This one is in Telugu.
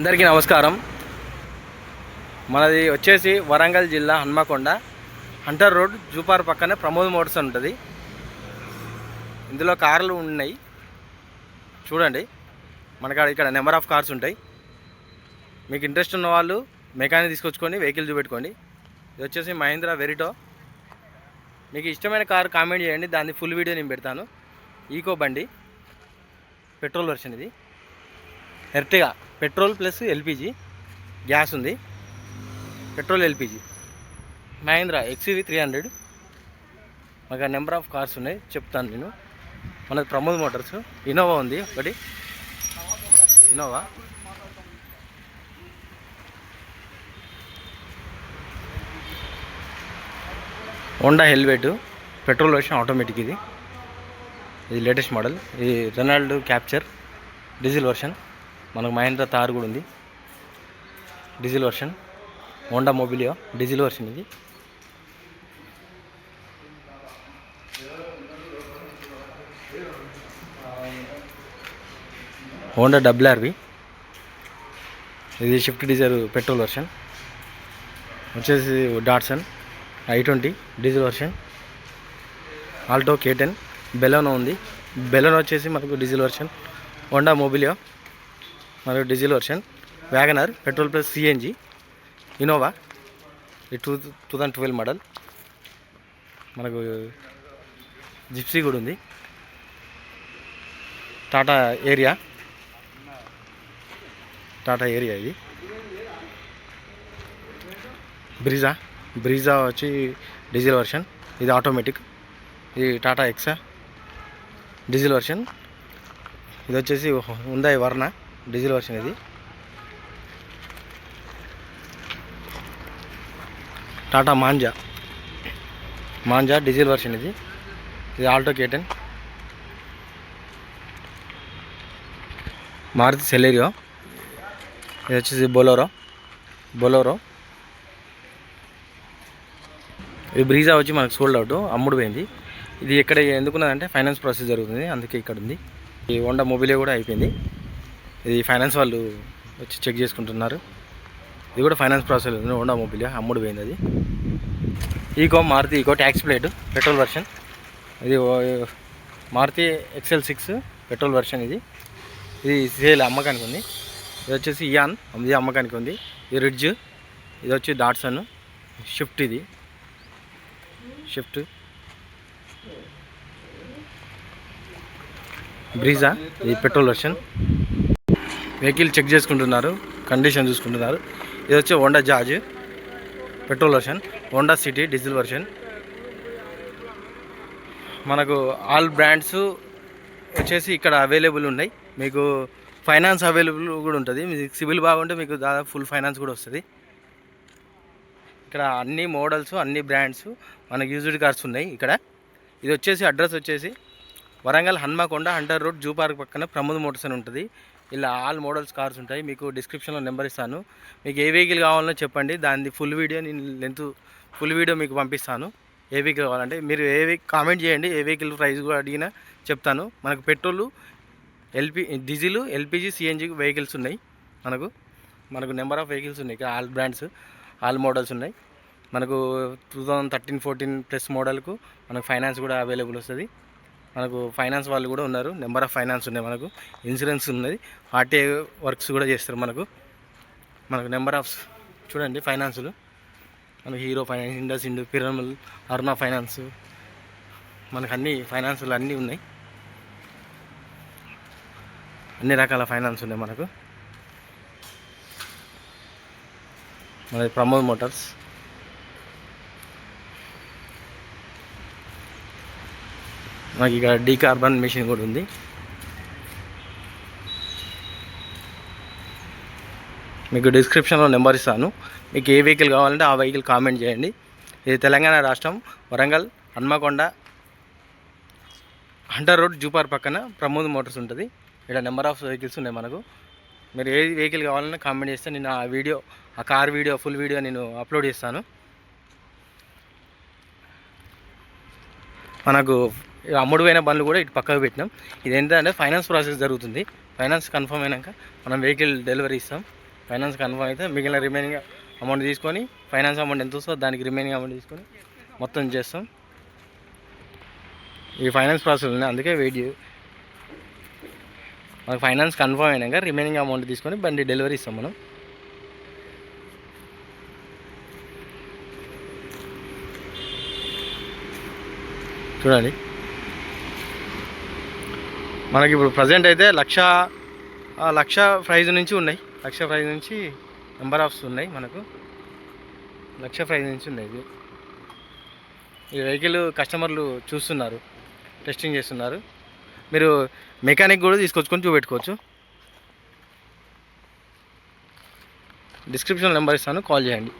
అందరికీ నమస్కారం. మనది వచ్చేసి వరంగల్ జిల్లా హన్మకొండ. హంటర్ రోడ్ జూపార్ పక్కనే ప్రమోద్ మోటార్స్ ఉంటుంది. ఇందులో కార్లు ఉన్నాయి. చూడండి. మనకాడ ఇక్కడ నెంబర్ ఆఫ్ కార్స్ ఉంటాయి. మీకు ఇంట్రెస్ట్ ఉన్న వాళ్ళు మెకానిక్ తీసుకొచ్చుకొని వెహికల్ చూపెట్టుకోండి. ఇది వచ్చేసి మహేంద్ర వెరిటో. మీకు ఇష్టమైన కార్ కామెంట్ చేయండి. దాన్ని ఫుల్ వీడియో నేను పెడతాను. ఈకో బండి. పెట్రోల్ వర్షన్ ఇది. Ertiga petrol plus LPG gas ఉంది. Petrol LPG. Mahindra XUV three hundred. మాకు నెంబర్ ఆఫ్ కార్స్ ఉన్నాయి చెప్తాను నేను. మనది ప్రమోద్ మోటార్స్. ఇన్నోవా ఉంది ఒకటి. Innova? Honda helmet petrol version automatic ఇది. ఇది లేటెస్ట్ మోడల్ ఇది రెనాల్డ్ క్యాప్చర్ డీజిల్ వర్షన్ మనకు మహేంద్ర తార్ కూడా ఉంది. Diesel version Honda Mobilio diesel version ఇది. హోండా డబ్ల్యూఆర్వి ఇది షిఫ్ట్ డీజర్ పెట్రోల్ వర్షన్ వచ్చేసి Datsun I twenty diesel version Alto K ten Baleno ఉంది. బెలోనో వచ్చేసి మనకు డీజిల్ వర్షన్ హోండా మొబిలియో మరియు diesel version WagonR petrol plus CNG Innova ఈ two two thousand twelve model. మనకు జిప్సీ కూడా ఉంది. టాటా ఏరియా టాటా ఏరియా ఇది. బ్రీజా బ్రీజా వచ్చి డీజిల్ వర్షన్. ఇది ఆటోమేటిక్ ఇది టాటా ఎక్సా డీజిల్ వర్షన్. ఇది వచ్చేసి ఉందాయి వర్ణ? డీజిల్ వర్షన్ ఇది. Tata Manza. Manza diesel version ఇది. ఇది ఆల్టో కేటెన్. మారుతి సెలేరియో. ఇది వచ్చేసి బొలోరో. బొలోరో. ఇది బ్రీజా వచ్చి మనకు సోల్డ్ అవుట్. అమ్ముడు పోయింది ఇది ఇక్కడ ఎందుకున్నదంటే ఫైనాన్స్ ప్రాసెస్ జరుగుతుంది. అందుకే ఇక్కడ ఉంది ఈ హోండా మొబైలే కూడా అయిపోయింది. ఇది ఫైనాన్స్ వాళ్ళు వచ్చి చెక్ చేసుకుంటున్నారు. ఇది కూడా ఫైనాన్స్ ప్రాసెస్ ఉండవు హోండా మొబైల్ అమ్ముడు పోయింది అది. Eeco Maruti Eeco tax plate petrol version. ఇది Maruti XL six petrol version ఇది. ఇది సేల్ అమ్మకానికి ఉంది. ఇది వచ్చేసి ఇయాన్ ఇది అమ్మకానికి ఉంది. ఇది రిడ్జ్ ఇది వచ్చి డాట్సన్ షిఫ్ట్ ఇది. షిఫ్ట్ బ్రీజా ఇది పెట్రోల్ వర్షన్. వెహికల్ చెక్ చేసుకుంటున్నారు కండిషన్ చూసుకుంటున్నారు. ఇది వచ్చి Honda Jazz petrol version Honda City diesel version. మనకు ఆల్ బ్రాండ్స్ వచ్చేసి ఇక్కడ అవైలబుల్ ఉన్నాయి. మీకు ఫైనాన్స్ అవైలబుల్ కూడా ఉంటుంది. మీకు సివిల్ బాగుంటే మీకు దాదాపు ఫుల్ ఫైనాన్స్ కూడా వస్తుంది. ఇక్కడ అన్ని మోడల్స్ అన్ని బ్రాండ్స్ మనకు యూజ్డ్ కార్స్ ఉన్నాయి ఇక్కడ. ఇది వచ్చేసి అడ్రస్ వచ్చేసి Warangal Hanamkonda Hunter road zoo park పక్కన ప్రమోద్ మోటార్స్ అని ఉంటుంది. ఇలా ఆల్ మోడల్స్ కార్స్ ఉంటాయి. మీకు డిస్క్రిప్షన్లో నెంబర్ ఇస్తాను. మీకు ఏ వెహికల్ కావాలో చెప్పండి. దాని ఫుల్ వీడియో నేను లెంత్ ఫుల్ వీడియో మీకు పంపిస్తాను. ఏ వెహికల్ కావాలంటే మీరు ఏ వెహికల్ కామెంట్ చేయండి. ఏ వెహికల్ ప్రైస్ కూడా అడిగినా చెప్తాను. మనకు petrol LP diesel LPG CNG vehicles ఉన్నాయి. మనకు మనకు నెంబర్ ఆఫ్ వెహికల్స్ ఉన్నాయి. ఇక్కడ ఆల్ బ్రాండ్స్ ఆల్ మోడల్స్ ఉన్నాయి. మనకు two thousand thirteen fourteen plus మోడల్కు మనకు ఫైనాన్స్ కూడా అవైలబుల్ వస్తుంది. మనకు ఫైనాన్స్ వాళ్ళు కూడా ఉన్నారు. నెంబర్ ఆఫ్ ఫైనాన్స్ ఉన్నాయి మనకు. ఇన్సూరెన్స్ ఉన్నది. ఆర్టీఐ వర్క్స్ కూడా చేస్తారు మనకు. మనకు నెంబర్ ఆఫ్ చూడండి ఫైనాన్సులు మనకు Hero finance IndusInd Piramal Aruna finance మనకు అన్ని ఫైనాన్సులు అన్నీ ఉన్నాయి. అన్ని రకాల ఫైనాన్స్ ఉన్నాయి మనకు. మనది ప్రమోద్ మోటార్స్ మనకి ఇక్కడ డీకార్బన్ మిషన్ కూడా ఉంది. మీకు డిస్క్రిప్షన్లో నెంబర్ ఇస్తాను. మీకు ఏ వెహికల్ కావాలంటే ఆ వెహికల్ కామెంట్ చేయండి. ఇది తెలంగాణ రాష్ట్రం Warangal Hanamkonda Hunter road zoo park పక్కన ప్రమోద్ మోటార్స్ ఉంటుంది. ఇక్కడ నెంబర్ ఆఫ్ వెహికల్స్ ఉన్నాయి మనకు. మీరు ఏ వెహికల్ కావాలన్నా కామెంట్ చేస్తే నేను ఆ వీడియో ఆ కార్ వీడియో ఫుల్ వీడియో నేను అప్లోడ్ చేస్తాను. మనకు అమ్ముడు పోయిన బండ్లు కూడా ఇటు పక్కకు పెట్టినాం. ఇది ఏంటంటే ఫైనాన్స్ ప్రాసెస్ జరుగుతుంది. ఫైనాన్స్ కన్ఫర్మ్ అయినాక మనం వెహికల్ డెలివరీ ఇస్తాం. ఫైనాన్స్ కన్ఫర్మ్ అయితే మిగిలిన రిమైనింగ్ అమౌంట్ తీసుకొని ఫైనాన్స్ అమౌంట్ ఎంత వస్తుందో దానికి రిమైనింగ్ అమౌంట్ తీసుకొని మొత్తం చేస్తాం. ఈ ఫైనాన్స్ ప్రాసెస్ ఉన్నాయి అందుకే వెయిట్ చే మనకు ఫైనాన్స్ కన్ఫర్మ్ అయినాక రిమైనింగ్ అమౌంట్ తీసుకొని బండి డెలివరీ ఇస్తాం మనం. చూడండి. మనకి ఇప్పుడు ప్రజెంట్ అయితే లక్ష లక్ష ప్రైజ్ నుంచి ఉన్నాయి. లక్ష ప్రైజ్ నుంచి నెంబర్ ఆఫ్స్ ఉన్నాయి మనకు. లక్ష ప్రైజ్ నుంచి ఉన్నాయి ఇది ఈ వెహికల్ కస్టమర్లు చూస్తున్నారు టెస్టింగ్ చేస్తున్నారు. మీరు మెకానిక్ కూడా తీసుకొచ్చుకొని చూపెట్టుకోవచ్చు. డిస్క్రిప్షన్ నెంబర్ ఇస్తాను కాల్ చేయండి.